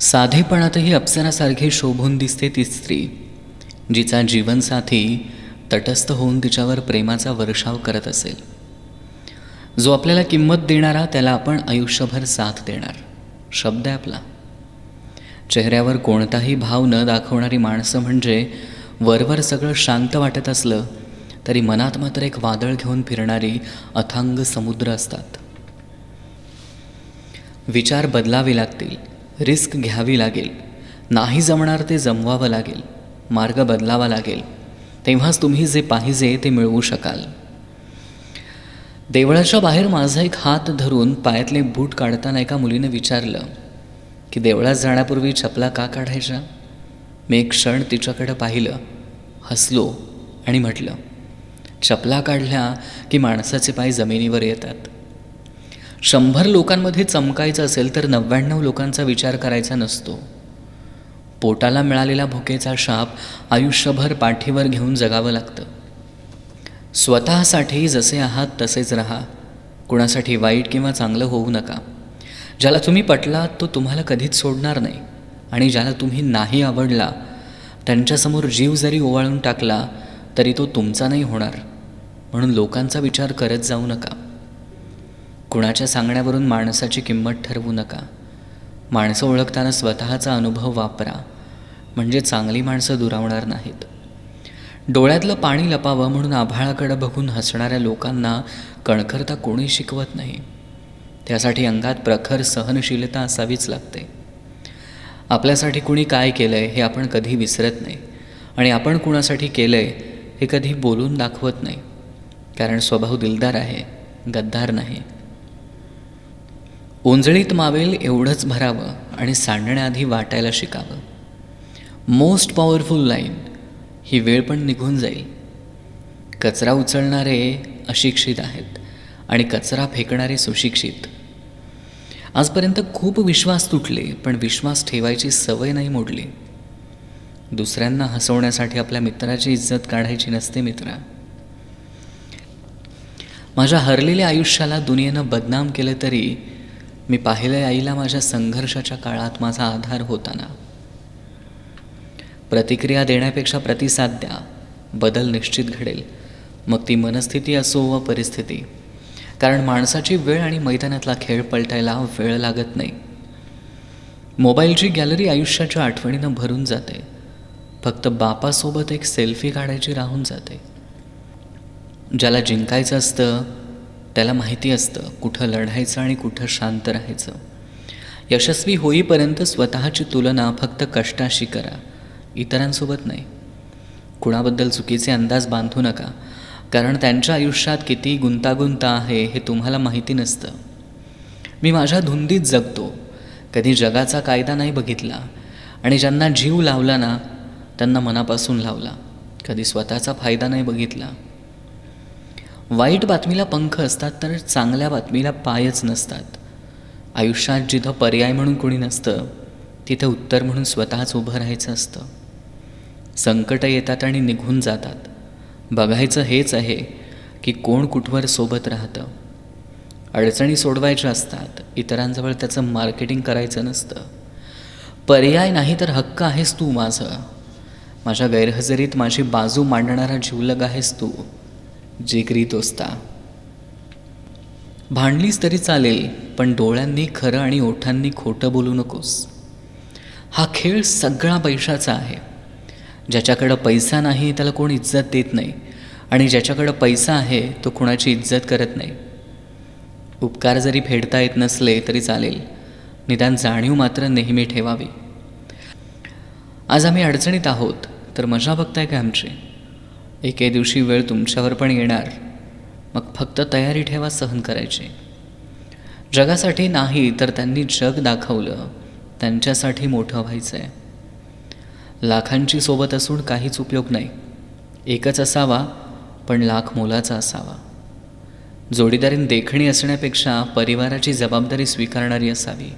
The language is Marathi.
साधेपणातही अप्सरासारखी शोभून दिसते ती स्त्री जिचा जीवनसाथी तटस्थ होऊन तिच्यावर प्रेमाचा वर्षाव करत असेल. जो आपल्याला किंमत देणारा त्याला आपण आयुष्यभर साथ देणार शब्द आहे आपला. चेहऱ्यावर कोणताही भाव न दाखवणारी माणसं म्हणजे वरवर सगळं शांत वाटत असलं तरी मनात मात्र एक वादळ घेऊन फिरणारी अथांग समुद्र असतात. विचार बदलावे लागतील. रिस्क घ्यावी लागेल. नाही जमणार ते जमवावं लागेल. मार्ग बदलावा लागेल. तेव्हाच तुम्ही जे पाहिजे ते मिळवू शकाल. देवळाच्या बाहेर माझा एक हात धरून पायातले बूट काढताना एका मुलीनं विचारलं की देवळात जाण्यापूर्वी चपला का काढायच्या मी एक क्षण तिच्याकडं पाहिलं हसलो आणि म्हटलं चपला काढल्या की माणसाचे पाय जमिनीवर येतात. शंभर लोकांमध्ये चमकायचं असेल तर नव्याण्णव लोकांचा विचार करायचा नसतो. पोटाला मिळालेला भुकेचा शाप आयुष्यभर पाठीवर घेऊन जगावं लागतं. स्वतःसाठी जसे आहात तसेच राहा. कुणासाठी वाईट किंवा चांगलं होऊ नका. ज्याला तुम्ही पटलात तो तुम्हाला कधीच सोडणार नाही. आणि ज्याला तुम्ही नाही आवडला त्यांच्यासमोर जीव जरी ओवाळून टाकला तरी तो तुमचा नाही होणार. म्हणून लोकांचा विचार करत जाऊ नका. कुणाच्या सांगण्यावरून माणसाची किंमत ठरवू नका. माणसं ओळखताना स्वतःचा अनुभव वापरा. म्हणजे चांगली माणसं दुरावणार नाहीत. डोळ्यातलं पाणी लपावं म्हणून आभाळाकडं बघून हसणाऱ्या लोकांना कणखरता कोणी शिकवत नाही. त्यासाठी अंगात प्रखर सहनशीलता असावीच लागते. आपल्यासाठी कुणी काय केलं आहे हे आपण कधी विसरत नाही. आणि आपण कुणासाठी केलं आहे हे कधी बोलून दाखवत नाही. कारण स्वभाव दिलदार आहे गद्दार नाही. ओंजळीत मावेल एवढंच भरावं आणि सांडण्याआधी वाटायला शिकावं. मोस्ट पॉवरफुल लाईन ही वेळ पण निघून जाईल. कचरा उचलणारे अशिक्षित आहेत आणि कचरा फेकणारे सुशिक्षित. आजपर्यंत खूप विश्वास तुटले पण विश्वास ठेवायची सवय नाही मोडली. दुसऱ्यांना हसवण्यासाठी आपल्या मित्राची इज्जत काढायची नसते मित्रा. माझ्या हरलेल्या आयुष्याला दुनियेनं बदनाम केलं तरी मी पाहिलं आईला माझ्या संघर्षाच्या काळात माझा आधार होताना. प्रतिक्रिया देण्यापेक्षा प्रतिसाद द्या बदल निश्चित घडेल. मग ती मनस्थिती असो व परिस्थिती. कारण माणसाची वेळ आणि मैदानातला खेळ पलटायला वेळ लागत नाही. मोबाईलची गॅलरी आयुष्याच्या आठवणीनं भरून जाते. फक्त बापासोबत एक सेल्फी काढायची राहून जाते. ज्याला जिंकायचं असतं त्याला माहिती असतं कुठं लढायचं आणि कुठं शांत राहायचं. यशस्वी होईपर्यंत स्वतःची तुलना फक्त कष्टाशी करा इतरांसोबत नाही. कुणाबद्दल चुकीचे अंदाज बांधू नका कारण त्यांच्या आयुष्यात किती गुंतागुंत आहे हे तुम्हाला माहिती नसतं. मी माझ्या धुंदीत जगतो कधी जगाचा कायदा नाही बघितला आणि ज्यांना जीव लावला ना त्यांना मनापासून लावला कधी स्वतःचा फायदा नाही बघितला. वाईट बातमीला पंख असतात तर चांगल्या बातमीला पायच नसतात. आयुष्यात जिथं पर्याय म्हणून कोणी नसतं तिथं उत्तर म्हणून स्वतःच उभं राहायचं असतं. संकट येतात आणि निघून जातात. बघायचं हेच आहे की कोण कुठवर सोबत राहतं. अडचणी सोडवायच्या असतात इतरांजवळ त्याचं मार्केटिंग करायचं नसतं. पर्याय नाही तर हक्क आहेस तू माझं. माझ्या गैरहजेरीत माझी बाजू मांडणारा जीवलग आहेस तू. जिगरी दोस्ता भांडलीस तरी चालेल पण डोळ्यांनी खरं आणि ओठांनी खोटं बोलू नकोस. हा खेळ सगळा पैशाचा आहे. ज्याच्याकडं पैसा नाही त्याला कोण इज्जत देत नाही. आणि ज्याच्याकडं पैसा आहे तो कुणाची इज्जत करत नाही. उपकार जरी फेडता येत नसले तरी चालेल. निदान जाणीव मात्र नेहमी ठेवावी. आज आम्ही अडचणीत आहोत तर मजा बघताय का आमची? एके दिवशी वेळ तुमच्यावर पण येणार. मग फक्त तयारी ठेवा सहन करायची. जगासाठी नाही तर त्यांनी जग दाखवलं. त्यांच्यासाठी मोठं व्हायचं आहे लाखांची सोबत असून काहीच उपयोग नाही. एकच असावा पण लाख मोलाचा असावा. जोडीदारीन देखणी असण्यापेक्षा परिवाराची जबाबदारी स्वीकारणारी असावी.